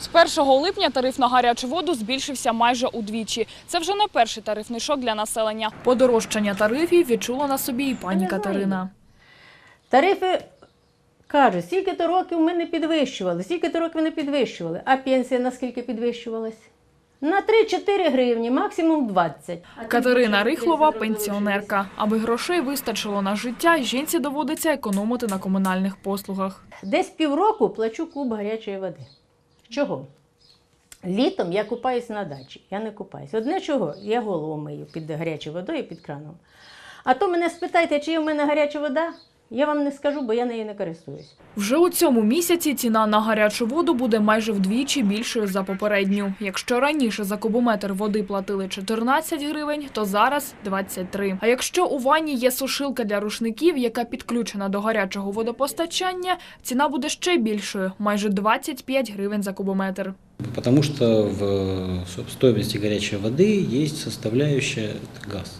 З 1 липня тариф на гарячу воду збільшився майже удвічі. Це вже не перший тарифний шок для населення. Подорожчання тарифів відчула на собі і пані Катерина. Тарифи кажуть, стільки-то років ми не підвищували, стільки-то років не підвищували. А пенсія наскільки підвищувалась? На 3-4 гривні, максимум 20. Катерина Рихлова – пенсіонерка. Аби грошей вистачило на життя, жінці доводиться економити на комунальних послугах. Десь півроку плачу куб гарячої води. Чого? Літом я купаюсь на дачі, я не купаюсь. Одне чого? Я голову мию під гарячою водою, під краном. А то мене спитайте, чи є в мене гаряча вода, я вам не скажу, бо я нею не користуюсь. Вже у цьому місяці ціна на гарячу воду буде майже вдвічі більшою за попередню. Якщо раніше за кубометр води платили 14 гривень, то зараз 23. А якщо у ванні є сушилка для рушників, яка підключена до гарячого водопостачання, ціна буде ще більшою – майже 25 гривень за кубометр. Потому что в э, со- стоимости горячей воды есть составляющая это газ.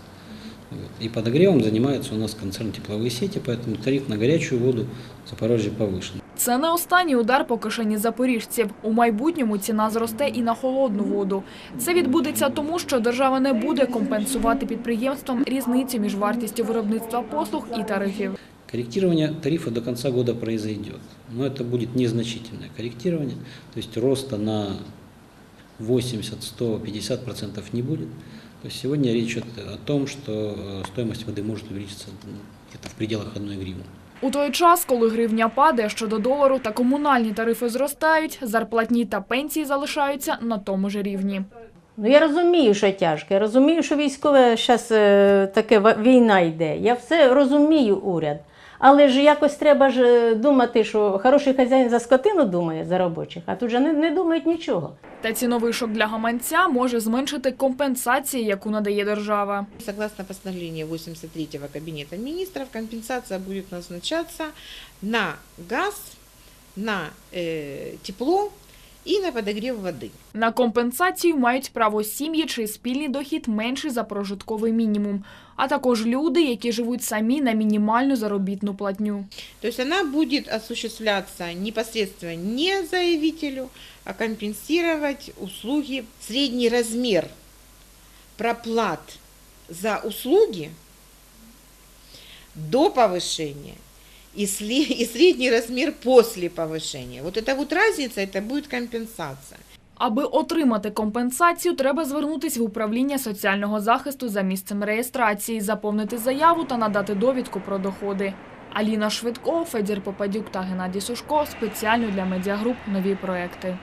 Вот. И подогревом занимается у нас концерн тепловые сети, поэтому тариф на горячую воду в Запорожье повышен. Це не останній удар по кишені запоріжців. У майбутньому ціна зросте і на холодну воду. Це відбудеться тому, що держава не буде компенсувати підприємствам різницю між вартістю виробництва послуг і тарифів. Корректирование тарифа до конца года произойдет, но это будет незначительное корректирование, то есть роста на 80, 100, 50 процентов не будет. То есть сегодня речь идет о том, что э, стоимость воды может увеличиться ну, где-то в пределах 1 гривны. У той час, коли гривня падає щодо долару та комунальні тарифи зростають, зарплатні та пенсії залишаються на тому ж рівні. Ну я розумію, що тяжко. Я розумію, що військове зараз таке ва- війна йде. Я все розумію уряд. Але ж якось треба ж е, думати, що хороший хазяїн за скотину думає за робочих, а тут же не, не думають нічого. Та ціновий шок для гаманця може зменшити компенсації, яку надає держава. Согласно постановлению 83-го кабінету міністрів, компенсація буде назначатися на газ, на е, тепло и на подогрев воды. На компенсацію мають право сім'ї, чий спільний дохід менший за прожитковий мінімум, а також люди, які живуть самі на мінімальну заробітну платню. То есть она будет осуществляться непосредственно не заявителю, а компенсировать услуги, средний размер проплат за услуги до повышения и, сли- и средний размер после повышения. Вот это вот разница, это будет компенсация. Аби отримати компенсацію, треба звернутися в управління соціального захисту за місцем реєстрації, заповнити заяву та надати довідку про доходи. Аліна Швидко, Федір Попадюк та Геннадій Сушко спеціально для медіагруп нові проекти.